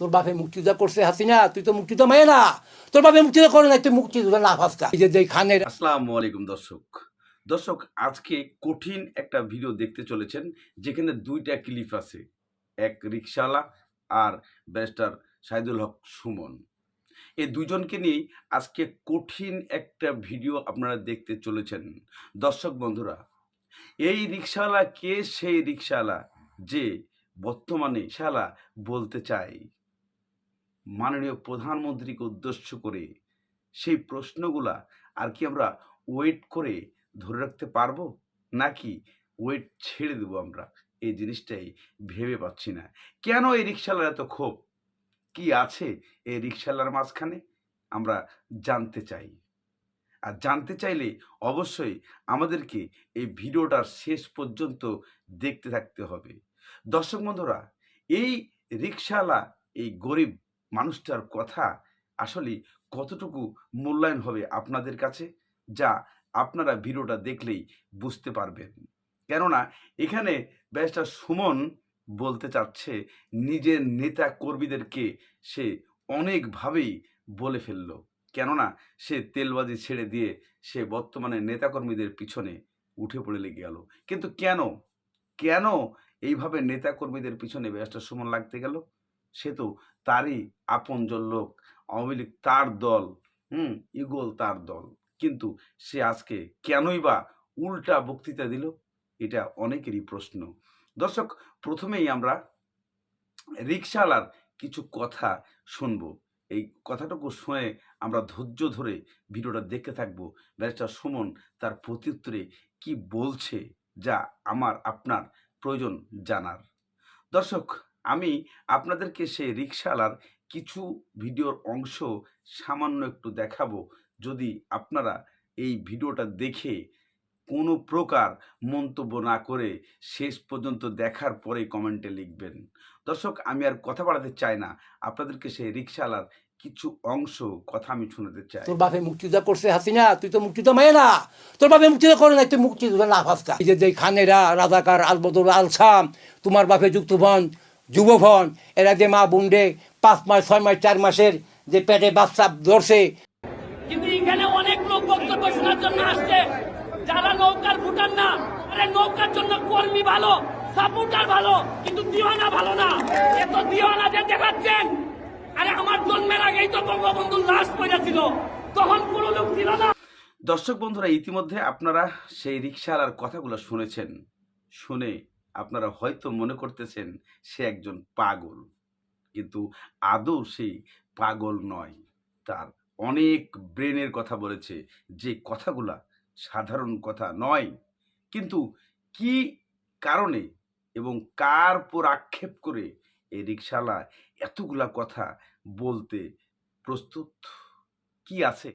তোর বাপে মুক্তিযোদ্ধা করছে, হাসিনা, তুই তো মুক্তিযোদ্ধা মেয়ে না। তোর বাপে মুক্তিযোদ্ধা করে না তুই মুক্তিযোদ্ধা না ফাস্তা এই যে খানের আসসালামু আলাইকুম, দর্শক। দর্শক, আজকে কঠিন একটা ভিডিও দেখতে চলেছেন, যেখানে দুইটা ক্লিপ আছে। এক রিক্সাওয়ালা আর ব্যারিস্টার সাইদুল হক সুমন। এই দুজনকে নিয়েই আজকে কঠিন একটা ভিডিও আপনারা দেখতে চলেছেন। দর্শক, বন্ধুরা, এই রিক্সাওয়ালা কে? সেই রিক্সাওয়ালা যে বর্তমানে শালা বলতে চায়। মাননীয় প্রধানমন্ত্রীকে উদ্দেশ্য করে সেই প্রশ্নগুলা আর কি আমরা ওয়েট করে ধরে রাখতে পারব? নাকি ওয়েট ছেড়ে দেবো আমরা? এই জিনিসটাই ভেবে পাচ্ছি না। কেন এই রিক্সাওয়ালার এত ক্ষোভ? কি আছে এই রিক্সাওয়ালার মাঝখানে? আমরা জানতে চাই। আর জানতে চাইলে অবশ্যই আমাদেরকে এই ভিডিওটার শেষ পর্যন্ত দেখতে থাকতে হবে। দর্শক বন্ধুরা, এই রিক্সাওয়ালা এই গরিব মানুষটার কথা আসলে কতটুকু মূল্যায়ন হবে আপনাদের কাছে? যা আপনারা ভিডিওটা দেখলেই বুঝতে পারবেন। কেননা এখানে ব্যারিস্টার সুমন বলতে চাচ্ছে, নিজের নেতা কর্মীদেরকে সে অনেকভাবেই বলে ফেলল। কেননা সে তেলবাজি ছেড়ে দিয়ে সে বর্তমানে নেতাকর্মীদের পিছনে উঠে পড়ে লেগে গেল। কিন্তু কেন? কেন এইভাবে নেতাকর্মীদের পিছনে ব্যারিস্টার সুমন লাগতে গেল? সে তো তারই আপনজন লোক। আওয়ামী লীগ তার দল, হুম, ইগল তার দল। কিন্তু সে আজকে কেনই বা উল্টা বক্তৃতা দিল, এটা অনেকেরই প্রশ্ন। দর্শক, প্রথমেই আমরা রিক্সাওয়ালার কিছু কথা শুনব। এই কথাটুকু শুনে আমরা ধৈর্য ধরে ভিডিওটা দেখতে থাকব। ব্যারিস্টার সুমন তার প্রত্যুত্তরে কি বলছে, যা আমার, আপনার প্রয়োজন জানার। দর্শক আমি আপনাদেরকে সেই রিক্সাওয়ালার কিছু ভিডিওর অংশ সামান্য একটু দেখাবো। যদি আপনারা এই ভিডিওটা দেখে কোনো প্রকার মন্তব্য না করে শেষ পর্যন্ত দেখার পরে কমেন্টে লিখবেন। দর্শক, আমি আর কথা বাড়াতে চাই না। আপনাদেরকে সেই রিক্সাওয়ালার কিছু অংশ, কথা আমি শোনাতে চাই। তোর বাপে মুক্তিযোদ্ধা করছে হাসিনা, তুই তো মুক্তিযোদ্ধা মেয়ে না। তোর বাপে মুক্তিযোদ্ধা করে না তুই মুক্তিযোদ্ধা না ফাস্তা এই যে খানেরা, রাজাকার, আলবদর, আলসাম, তোমার বাপে যুক্তভন যুবভন এরা যে মা বুন্ডে পাঁচ মাস ছয় মাস চার মাসের যে পেটে বাচ্চা ধরছে। কিন্তু এখানে অনেক লোক বক্তব্য শোনার জন্য আসছে। যারা নৌকার ভুটান না আরে নৌকার জন্য কর্মী ভালো সাপোর্টার ভালো কিন্তু দিওয়ানা ভালো না। এত দিওয়ানা যে দেখাচ্ছেন। আরে আমার জন্মের আগেই তো বঙ্গবন্ধু লাশ পড়েছিল। তখন কোনো লোক ছিল না। দর্শক বন্ধুরা ইতিমধ্যে আপনারা সেই রিক্সাওয়ালার কথাগুলো শুনেছেন। শুনে আপনারা হয়তো মনে করতেছেন সে একজন পাগল। কিন্তু আদৌ সে পাগল নয়। তার অনেক ব্রেনের কথা বলেছে যে কথাগুলা সাধারণ কথা নয়। কিন্তু কি কারণে এবং কার উপর আক্ষেপ করে এই রিক্সাওয়ালা এতগুলা কথা বলতে প্রস্তুত? কি আছে?